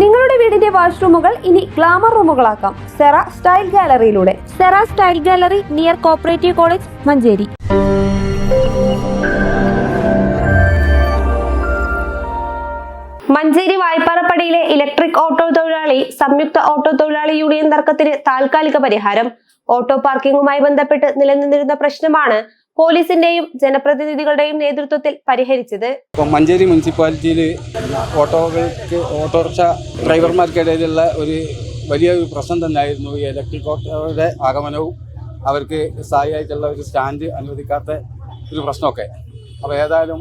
നിങ്ങളുടെ വീടിന്റെ വാഷ്റൂമുകൾ ഇനി ഗ്ലാമർ റൂമുകളാക്കാം. Sera style ഗാലറിയിലൂടെ. Sera style gallery near cooperative college Manjeri. Manjeri വായ്പാറപ്പടിയിലെ electric auto തൊഴിലാളി സംയുക്ത ഓട്ടോ തൊഴിലാളി യൂണിയൻ തർക്കത്തിന് താൽക്കാലിക പരിഹാരം. ഓട്ടോ പാർക്കിംഗുമായി ബന്ധപ്പെട്ട് നിലനിന്നിരുന്ന പ്രശ്നമാണ് പോലീസിന്റെയും ജനപ്രതിനിധികളുടെയും നേതൃത്വത്തിൽ പരിഹരിച്ചത്. മഞ്ചേരി മുനിസിപ്പാലിറ്റിയിൽ ഓട്ടോകൾക്ക് ഓട്ടോറിക്ഷ ഡ്രൈവർമാർക്കിടയിലുള്ള ഒരു വലിയ ഒരു പ്രശ്നം തന്നെയായിരുന്നു ഈ ഇലക്ട്രിക് ഓട്ടോയുടെ ആഗമനവും അവർക്ക് സ്ഥായിയായിട്ടുള്ള ഒരു സ്റ്റാൻഡ് അനുവദിക്കാത്ത ഒരു പ്രശ്നമൊക്കെ. അപ്പോൾ ഏതായാലും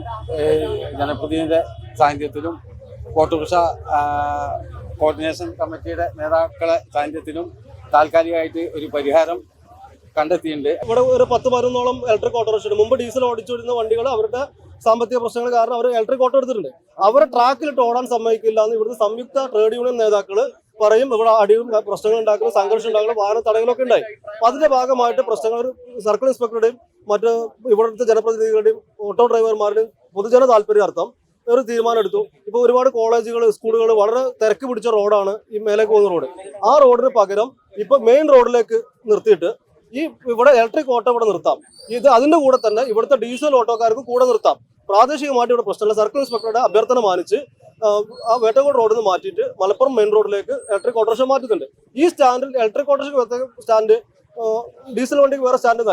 ജനപ്രതിനിധിയുടെ സാന്നിധ്യത്തിലും ഓട്ടോറിക്ഷ കോർഡിനേഷൻ കമ്മിറ്റിയുടെ നേതാക്കളെ സാന്നിധ്യത്തിലും താൽക്കാലികമായിട്ട് ഒരു പരിഹാരം കണ്ടെത്തിയിട്ടുണ്ട്. ഇവിടെ ഒരു പത്ത് പതിനൊന്നോളം ഇലക്ട്രിക് ഓട്ടോറിക്ഷ മുമ്പ് ഡീസൽ ഓടിച്ചുകൊണ്ടിരുന്ന വണ്ടികൾ അവരുടെ സാമ്പത്തിക പ്രശ്നങ്ങൾ കാരണം അവർ ഇലക്ട്രിക് ഓട്ടോ എടുത്തിട്ടുണ്ട്. അവരെ ട്രാക്കിലിട്ട് ഓടാൻ സമ്മതിക്കില്ല എന്ന് ഇവിടുത്തെ സംയുക്ത ട്രേഡ് യൂണിയൻ നേതാക്കൾ പറയും. ഇവിടെ അടിയും പ്രശ്നങ്ങൾ ഉണ്ടാക്കുന്ന സംഘർഷം ഉണ്ടാക്കുന്ന വാഹന തടയലൊക്കെ ഉണ്ടായി. അപ്പൊ അതിന്റെ ഭാഗമായിട്ട് പ്രശ്നങ്ങൾ സർക്കിൾ ഇൻസ്പെക്ടറുടെയും മറ്റ് ഇവിടുത്തെ ജനപ്രതിനിധികളുടെയും ഓട്ടോ ഡ്രൈവർമാരുടെയും പൊതുജന താല്പര്യാർത്ഥം ഒരു തീരുമാനം എടുത്തു. ഇപ്പൊ ഒരുപാട് കോളേജുകൾ സ്കൂളുകൾ വളരെ തിരക്ക് പിടിച്ച റോഡാണ് ഈ മേലേക്ക് പോകുന്ന റോഡ് ആ റോഡിന് പകരം ഇപ്പൊ മെയിൻ റോഡിലേക്ക് നിർത്തിയിട്ട് ഈ ഇവിടെ ഇലക്ട്രിക് ഓട്ടോ ഇവിടെ നിർത്താം. ഇത് അതിന്റെ കൂടെ തന്നെ ഇവിടുത്തെ ഡീസൽ ഓട്ടോക്കാർക്ക് കൂടെ നിർത്താം. പ്രാദേശികമായിട്ട് ഇവിടെ പ്രശ്നമില്ല. സർക്കിൾ ഇൻസ്പെക്ടറുടെ അഭ്യർത്ഥന മാനിച്ച് ആ, വേട്ടക്കോട് റോഡിൽ നിന്ന് മാറ്റിയിട്ട് മലപ്പുറം മെയിൻ റോഡിലേക്ക് ഇലക്ട്രിക് ഓട്ടോറിക്ഷ മാറ്റുന്നുണ്ട്. ഈ സ്റ്റാൻഡിൽ ഇലക്ട്രിക് ഓട്ടോറിക്ഷ സ്റ്റാൻഡ് ഡീസൽ വണ്ടിക്ക് വേറെ സ്റ്റാൻഡ്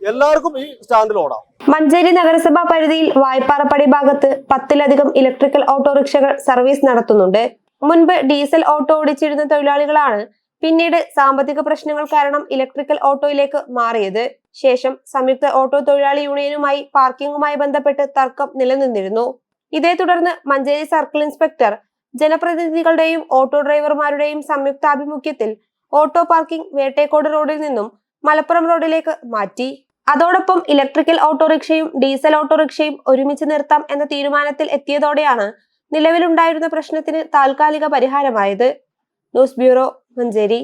എല്ലാവർക്കും ഈ സ്റ്റാൻഡിൽ ഓടാം. മഞ്ചേരി നഗരസഭാ പരിധിയിൽ വായ്പാറപ്പടി ഭാഗത്ത് പത്തിലധികം ഇലക്ട്രിക്കൽ ഓട്ടോറിക്ഷകൾ സർവീസ് നടത്തുന്നുണ്ട്. മുൻപ് ഡീസൽ ഓട്ടോ ഓടിച്ചിരുന്ന തൊഴിലാളികളാണ് പിന്നീട് സാമ്പത്തിക പ്രശ്നങ്ങൾ കാരണം ഇലക്ട്രിക്കൽ ഓട്ടോയിലേക്ക് മാറിയത്. ശേഷം സംയുക്ത ഓട്ടോ തൊഴിലാളി യൂണിയനുമായി പാർക്കിംഗുമായി ബന്ധപ്പെട്ട് തർക്കം നിലനിന്നിരുന്നു. ഇതേ തുടർന്ന് മഞ്ചേരി സർക്കിൾ ഇൻസ്പെക്ടർ ജനപ്രതിനിധികളുടെയും ഓട്ടോ ഡ്രൈവർമാരുടെയും സംയുക്താഭിമുഖ്യത്തിൽ ഓട്ടോ പാർക്കിംഗ് വേട്ടേക്കോട് റോഡിൽ നിന്നും മലപ്പുറം റോഡിലേക്ക് മാറ്റി. അതോടൊപ്പം ഇലക്ട്രിക്കൽ ഓട്ടോറിക്ഷയും ഡീസൽ ഓട്ടോറിക്ഷയും ഒരുമിച്ച് നിർത്താം എന്ന തീരുമാനത്തിൽ എത്തിയതോടെയാണ് നിലവിലുണ്ടായിരുന്ന പ്രശ്നത്തിന് താൽക്കാലിക പരിഹാരമായത്. News bureau Manjeri